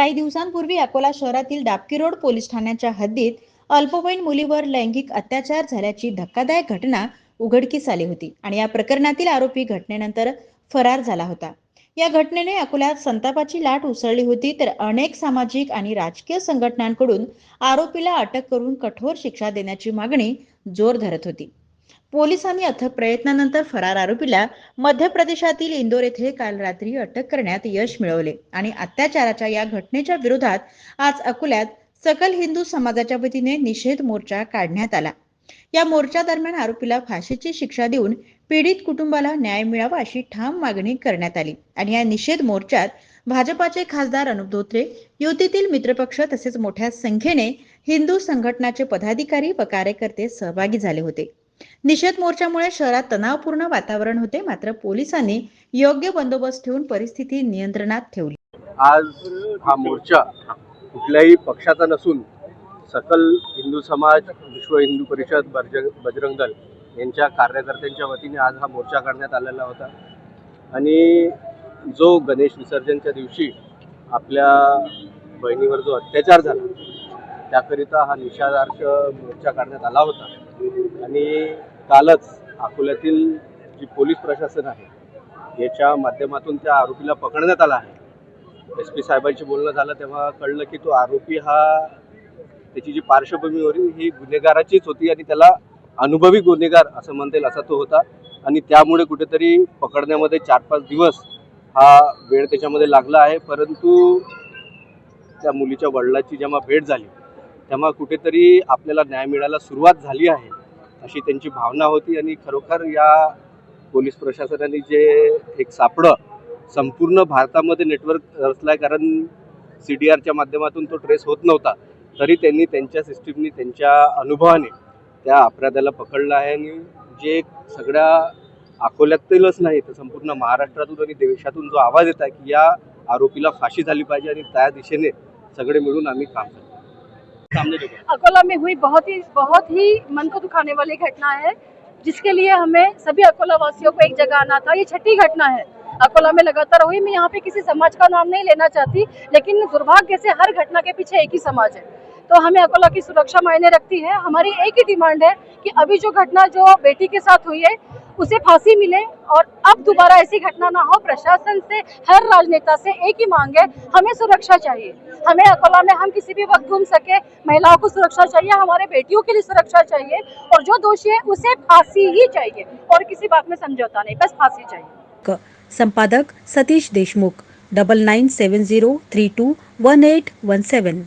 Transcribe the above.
काही दिवसांपूर्वी अकोला शहरातील डाबकी रोड पोलीस ठाण्याच्या हद्दीत अल्पवयीन मुलीवर लैंगिक अत्याचार झाल्याची धक्कादायक घटना उघडकीस आली होती आणि या प्रकरणातील आरोपी घटनेनंतर फरार झाला होता. या घटनेने अकोल्यात संतापाची लाट उसळली होती तर अनेक सामाजिक आणि राजकीय संघटनांकडून आरोपीला अटक करून कठोर शिक्षा देण्याची मागणी जोर धरत होती. पोलिसांनी अथक प्रयत्नानंतर फरार आरोपीला मध्य प्रदेशातील इंदोर येथे काल रात्री अटक करण्यात यश मिळवले. आणि अत्याचाराच्या या घटनेच्या विरोधात आज अकोल्यात सकल हिंदू समाजाच्या वतीने निषेध मोर्चा काढण्यात आला. या मोर्चा दरम्यान आरोपीला फाशीची शिक्षा देऊन पीडित कुटुंबाला न्याय मिळावा अशी ठाम मागणी करण्यात आली. आणि या निषेध मोर्चात भाजपाचे खासदार अनुप धोत्रे युतीतील मित्रपक्ष तसेच मोठ्या संख्येने हिंदू संघटनाचे पदाधिकारी व कार्यकर्ते सहभागी झाले होते. निषेध मोर्चामुळे शहरात तणावपूर्ण वातावरण होते. मात्र पोलिसांनी योग्य बंदोबस्त ठेवून परिस्थिती नियंत्रणात ठेवली. आज हा मोर्चा कुठल्याही पक्षाचा नसून सकल हिंदू समाज विश्व हिंदू परिषद बजरंग बजरंग दल यांच्या कार्यकर्त्यांच्या वतीने आज हा मोर्चा काढण्यात आलेला होता. आणि जो गणेश विसर्जनच्या दिवशी आपल्या बहिणीवर जो अत्याचार झाला त्याकरिता हा निषेधार्थ मोर्चा काढण्यात आला होता. आणि कालच अकोल्यातील जी पोलीस प्रशासन आहे याच्या माध्यमातून त्या आरोपीला पकडण्यात आला आहे. एस पी साहेबांशी बोलणं झालं तेव्हा कळलं की तो आरोपी हा त्याची जी पार्श्वभूमी होती ही गुन्हेगाराचीच होती आणि त्याला अनुभवी गुन्हेगार असं म्हणता येईल असा तो होता. आणि त्यामुळे कुठेतरी पकडण्यामध्ये चार पाच दिवस हा वेळ त्याच्यामध्ये लागला आहे परंतु त्या मुलीच्या वडिलाची जेव्हा भेट झाली तेव्हा कुठेतरी आपल्याला न्याय मिळायला सुरुवात झाली आहे अशी त्यांची भावना होती. आणि खरोखर या पोलीस प्रशासनाने जे एक सापडं संपूर्ण भारतामध्ये नेटवर्क रचलाय कारण सी डी आरच्या माध्यमातून तो ट्रेस होत नव्हता. तरी त्यांनी त्यांच्या सिस्टीमनी त्यांच्या अनुभवाने त्या अपराधाला पकडलं आहे. आणि जे सगळ्या अकोल्यातीलच नाही तर संपूर्ण महाराष्ट्रातून आणि देशातून जो आवाज येत आहे की या आरोपीला फाशी झाली पाहिजे आणि त्या दिशेने सगळे मिळून आम्ही काम करतो सामने देखो। अकोला में हुई बहुत ही बहुत ही मन को दुखाने वाली घटना है, जिसके लिए हमें सभी अकोला वासियों को एक जगह आना था। ये छठी घटना है। अकोला में लगातार हुई, मैं यहाँ पे किसी समाज का नाम नहीं लेना चाहती, लेकिन दुर्भाग्य से हर घटना के पीछे एक ही समाज है। तो हमें अकोला की सुरक्षा मायने रखती है। हमारी एक ही डिमांड है कि अभी जो घटना जो बेटी के साथ हुई है उसे फांसी मिले और अब दोबारा ऐसी घटना ना हो। प्रशासन से, हर राजनेता से एक ही मांग है, हमें सुरक्षा चाहिए। हमें अकोला में हम किसी भी वक्त घूम सके। महिलाओं को सुरक्षा चाहिए, हमारे बेटियों के लिए सुरक्षा चाहिए और जो दोषी है, उसे फांसी ही चाहिए और किसी बात में समझौता नहीं, बस फांसी चाहिए। संपादक Satish Deshmukh, double nine seven zero three two one eight one seven.